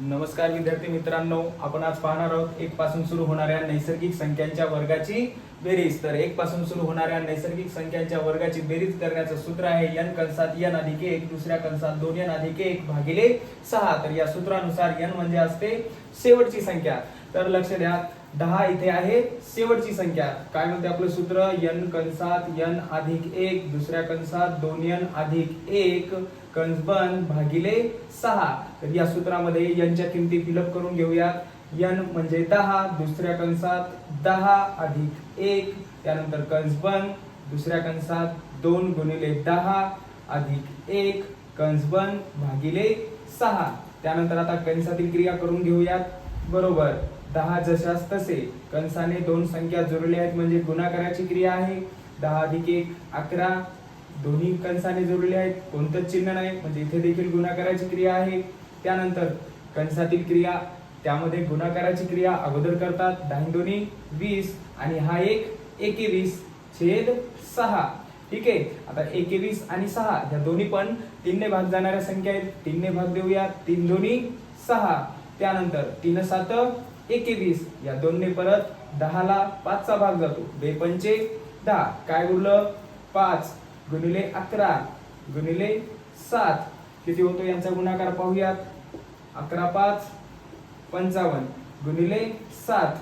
नमस्कार विद्यार्थी मित्रांनो आपण आज पाहणार आहोत एक पासून सुरू होणाऱ्या नैसर्गिक संख्यांच्या वर्गाची बेरीज. तर एक पासून सुरू होणाऱ्या नैसर्गिक संख्यांच्या वर्गाची बेरीज करण्याचं सूत्र आहे यन कंसात यन अधिक एक दुसऱ्या कंसात दोन यन अधिक एक भागिले सहा. तर या सूत्रानुसार यन म्हणजे असते शेवटची संख्या. तर लक्ष द्या दहा इथे आहे. शेवटची संख्या. काय म्हणते आपलं सूत्र? यन कंसात यन अधिक एक दुसऱ्या कंसात दोन यन अधिक एक कंस बंद भागिले सहा. तर या सूत्रामध्ये यनच्या किमती फिलअप करून घेऊयात. यन म्हणजे दहा दुसऱ्या कंसात दहा अधिक एक त्यानंतर कंस बंद दुसऱ्या कंसात दोन गुणिले दहा अधिक एक कंस बंद भागिले सहा. त्यानंतर आता कंसातील क्रिया करून घेऊयात. बरोबर. दहा जशास तसे कंसाने दोन संख्या जोडल्या आहेत म्हणजे गुणाकाराची क्रिया आहे. दहा अधिक एक अकरा. दोन्ही कंसाने जोडले आहेत कोणतंच चिन्ह नाही म्हणजे इथे देखील गुणाकाराची क्रिया आहे. त्यानंतर कंसातील क्रिया त्यामध्ये गुणाकाराची क्रिया अगोदर करतात. दहा दोन्ही वीस. आणि हा एक एकेवीस छेद सहा. ठीक आहे? आता एकेवीस आणि सहा ह्या दोन्ही पण तीनने भाग जाणाऱ्या संख्या आहेत. तीनने भाग देऊया. तीन दोन्ही सहा. त्यानंतर तीन सात एकेवीस. या दोनने परत दहाला पाचचा भाग जातो. बेपंचे दहा. काय उरलं? पाच. गुणिले अकरा. गुणिले सात. किती होतो यांचा गुणाकार पाहूयात? अकरा पाच पंचावन्न. गुणिले सात.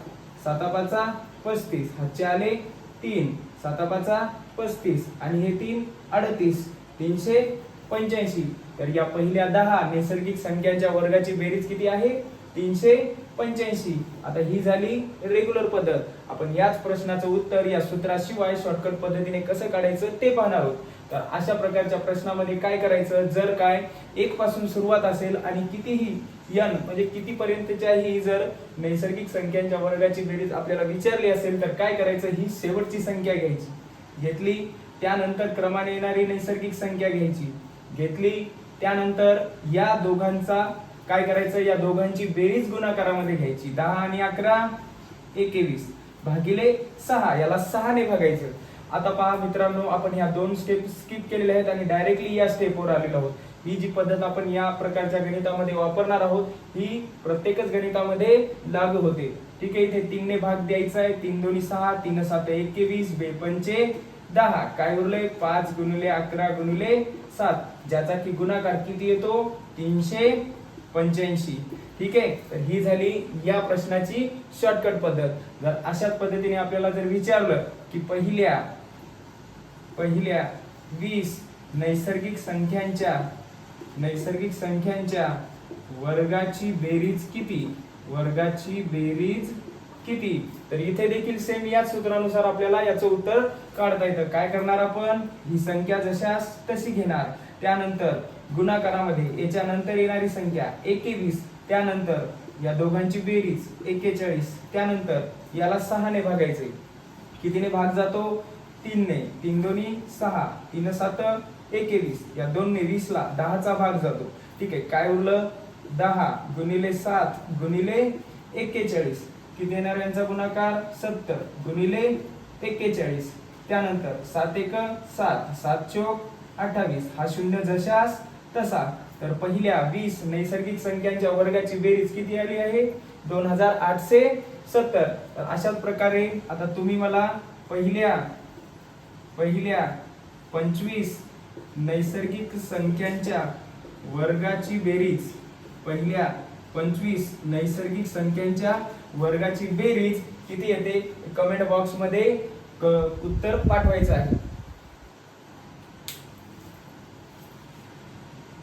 सातापाचा पस्तीस. हातचे आले तीन. सातापाचा पस्तीस. आणि हे तीन अडतीस. तीनशे पंच्याऐंशी. तर या पहिल्या दहा नैसर्गिक संख्यांच्या वर्गाची बेरीज किती आहे? तीनशे पंच्याऐंशी. आता ही झाली रेग्युलर पद्धत. आपण याच प्रश्नाचं उत्तर या सूत्राशिवाय शॉर्टकट पद्धतीने कसं काढायचं ते पाहणार आहोत. तर अशा प्रकारच्या प्रश्नामध्ये काय करायचं? जर काय एक पासून सुरुवात असेल आणि कितीही यन म्हणजे किती पर्यंतच्याही जर नैसर्गिक संख्यांच्या वर्गाची बेरीज आपल्याला विचारली असेल तर काय करायचं? ही शेवटची संख्या घ्यायची. घेतली त्यानंतर क्रमाने येणारी नैसर्गिक संख्या घ्यायची. घेतली त्यानंतर या दोघांचा काय करायचं? या दोघांची बेरीज गुणाकारामध्ये घ्यायची. दहा आणि अकरा एकेवीस. भागिले सहा याला सहाने भागायचं. आता पहा मित्रांनो आपण ह्या दोन स्टेप स्किप केलेल्या आहेत आणि डायरेक्टली या स्टेपवर आलेलो आहोत. ही जी पद्धत आपण या प्रकारच्या गणितामध्ये वापरणार आहोत ही प्रत्येकच गणितामध्ये लागू होते. ठीक आहे इथे तीनने भाग द्यायचा आहे. तीन दोन्ही सहा तीन सात एकवीस बेपंचे दहा. काय उरले? पाच गुणिले अकरा गुणिले सात. ज्याचा की गुणाकार किती येतो? तीनशे पंच्याऐंशी. ठीक आहे? तर ही झाली या प्रश्नाची शॉर्टकट पद्धत. जर अशाच पद्धतीने आपल्याला जर विचारलं की पहिल्या पहिल्या वीस नैसर्गिक संख्यांच्या नैसर्गिक संख्यांच्या वर्गाची बेरीज किती? वर्गाची बेरीज किती? तर इथे देखील सेम याच सूत्रानुसार आपल्याला याचं उत्तर काढता येतं. काय करणार आपण? ही संख्या जशास तशी घेणार. त्यानंतर गुणाकारामध्ये याच्या नंतर येणारी संख्या एकेवीस. त्यानंतर या दोघांची बेरीज एकेचाळीस. त्यानंतर याला सहाने भागायचे. कितीने भाग जातो? तीनने. तीन दोन्ही सहा. तीन सात एकेवीस. या दोनने वीसला दहाचा भाग जातो. ठीक आहे. काय उरलं? दहा गुणिले सात गुणिले एक्केचाळीस की येणार यांचा गुणाकार सत्तर गुणिले एक्केचाळीस. त्यानंतर सात एक सात सात चोक अठ्ठावीस. हा शून्य जशास तसा. तर पहिल्या वीस नैसर्गिक संख्यांच्या वर्गाची बेरीज किती आली आहे? दोन हजार आठशे सत्तर. तर अशाच प्रकारे आता तुम्ही मला पहिल्या पहिल्या पंचवीस नैसर्गिक संख्यांच्या वर्गाची बेरीज पहिल्या पंचवीस नैसर्गिक संख्यांच्या वर्गाची बेरीज किती येते? कमेंट बॉक्समध्ये क- उत्तर पाठवायचं आहे.